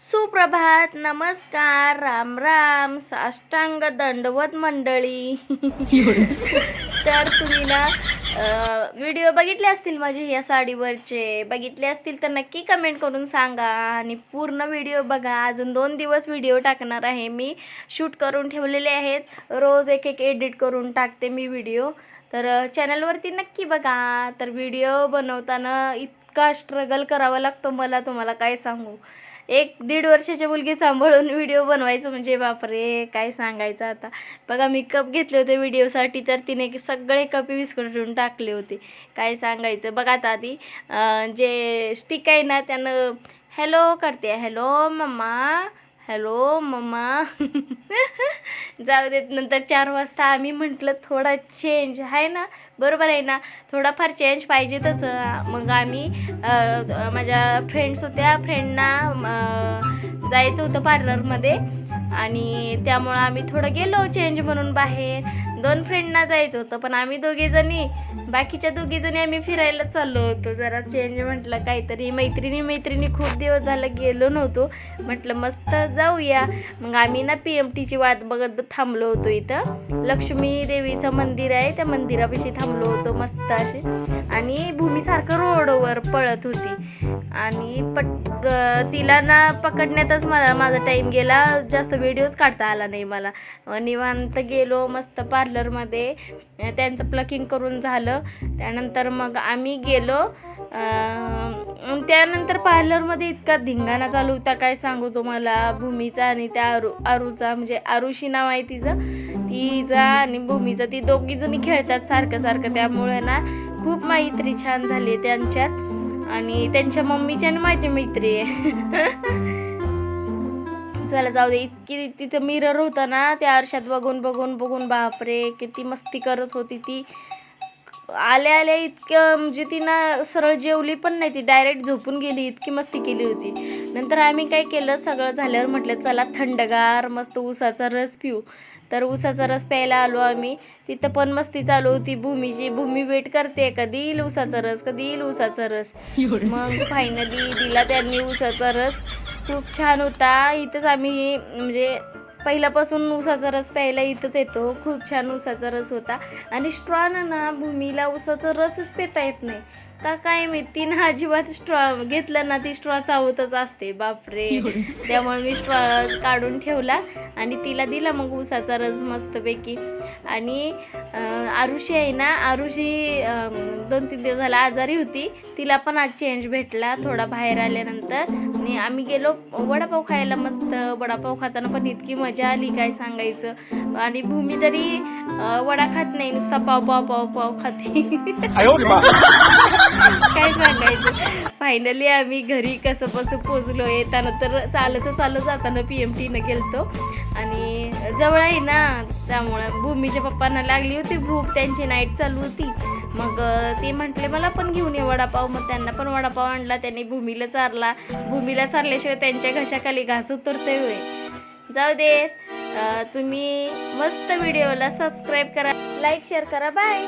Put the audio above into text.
सुप्रभात नमस्कार राम राम साष्टांग दंडवत मंडळी. तर तुम्ही ना व्हिडिओ बघितले असतील माझे या साडीवरचे? बघितले असतील तर नक्की कमेंट करून सांगा आणि पूर्ण व्हिडिओ बघा. अजून दोन दिवस व्हिडिओ टाकणार आहे मी. शूट करून ठेवलेले आहेत. रोज एक एक एडिट करून टाकते मी व्हिडिओ. तर चॅनलवरती नक्की बघा. तर व्हिडिओ बनवताना इतका स्ट्रगल करावा लागतो मला. तुम्हाला काय सांगू? एक दीड वर्षाची मुलगी सांभाळून व्हिडिओ बनवायचं म्हणजे बापरे काय सांगायचं आता? बघा मी कप घेतले होते व्हिडिओसाठी तर तिने सगळे कप विस्कट ठेवून टाकले होते. काय सांगायचं? बघा आता आधी जे स्टिक आहे ना त्यानं हॅलो करते. हॅलो मम्मा हॅलो मम्मा जाऊ देत नंतर चार वाजता आम्ही म्हटलं थोडा चेंज आहे ना? बरोबर आहे ना? थोडाफार चेंज पाहिजे तसं. मग आम्ही माझ्या फ्रेंड्स होत्या. फ्रेंडना जायचं होतं पार्लरमध्ये आणि त्यामुळं आम्ही थोडं गेलो चेंज म्हणून बाहेर. दोन फ्रेंडना जायचं होतं पण आम्ही दोघीजणी बाकीच्या दोघीजणी आम्ही फिरायला चाललो होतो. जरा चेंज म्हटलं काहीतरी मैत्रिणी मैत्रिणी खूप दिवस झालं गेलो नव्हतो. म्हटलं मस्त जाऊया. मग आम्ही ना पी एम टीची वाट बघत थांबलो होतो इथं. लक्ष्मी देवीचं मंदिर आहे त्या मंदिरापाशी थांबलो होतो मस्त असे. आणि भूमीसारखं रोडवर पळत होती. आणि पट तिला ना पकडण्यातच मला माझा टाईम गेला. जास्त व्हिडिओज काढता आला नाही मला. निवांत गेलो मस्त पार्लरमध्ये त्यांचं प्लकिंग करून झालं. त्यानंतर मग आम्ही गेलो. त्यानंतर पार्लरमध्ये इतका धिंगाणा चालू होता. काय सांगू तुम्हाला? भूमीचा आणि त्या आरू आरूचा म्हणजे आरुषी नाव आहे तिचं. तिचा आणि भूमीचा. ती दोघीजणी खेळतात सारखं सारखं. त्यामुळे ना खूप मैत्री छान झाली त्यांच्यात. आणि त्यांच्या मम्मीची आणि माझी मैत्री आहे. चला जाऊ दे. इतकी तिथं मिरर होता ना त्या आरशात बघून बघून बघून बापरे किती मस्ती करत होती ती. आल्या आल्या इतकं म्हणजे ती ना सरळ जेवली पण नाही ती. डायरेक्ट झोपून गेली इतकी मस्ती केली होती. नंतर आम्ही काय केलं सगळं झाल्यावर म्हटलं चला थंडगार मस्त ऊसाचा रस पिऊ. तर ऊसाचा रस प्यायला आलो आम्ही. तिथं पण मस्ती चालू होती. भूमीची भूमी वेट करते कधी येईल ऊसाचा रस? कधी येईल ऊसाचा रस? मग फायनली दिला त्यांनी ऊसाचा रस. खूप छान होता. इथंच आम्ही म्हणजे पहिल्यापासून ऊसाचा रस प्यायला इथंच येतो. खूप छान ऊसाचा रस होता. आणि स्ट्रॉन ना भूमीला ऊसाचा रसच पिता येत नाही. का काय मी तीन अजिबात स्ट्रॉ घेतलं ना ती स्ट्रॉ चावतच असते. बापरे. त्यामुळे मी स्ट्रॉ काढून ठेवला आणि तिला दिला मग उसाचा रस मस्तपैकी. आणि आरुषी आहे ना आरुषी दोन तीन दिवस झाला आजारी होती. तिला पण आज चेंज भेटला थोडा बाहेर आल्यानंतर. आणि आम्ही गेलो वडापाव खायला मस्त. वडापाव खाताना पण इतकी मजा आली काय सांगायचं. आणि भूमी तरी वडा खात नाही नुसता पाव पाव पाव पाव खाते. काय सांगायचं? फायनली आम्ही घरी कसं कसं पोचलो येताना तर चालत चालत जाताना पी एम टीनं गेलतो. आणि जवळ आहे ना त्यामुळं भूमीच्या पप्पांना लागली होती भूक त्यांची नाईट चालू होती. मग ते म्हटले मला पण घेऊन ये वडापाव. मग त्यांना पण वडापाव आणला त्यांनी भूमीला चारला. भूमीला चारल्याशिवाय त्यांच्या घशाखाली घास उतरते होय. जाऊ दे तुम्ही मस्त व्हिडिओला सबस्क्राईब करा. लाईक शेअर करा. बाय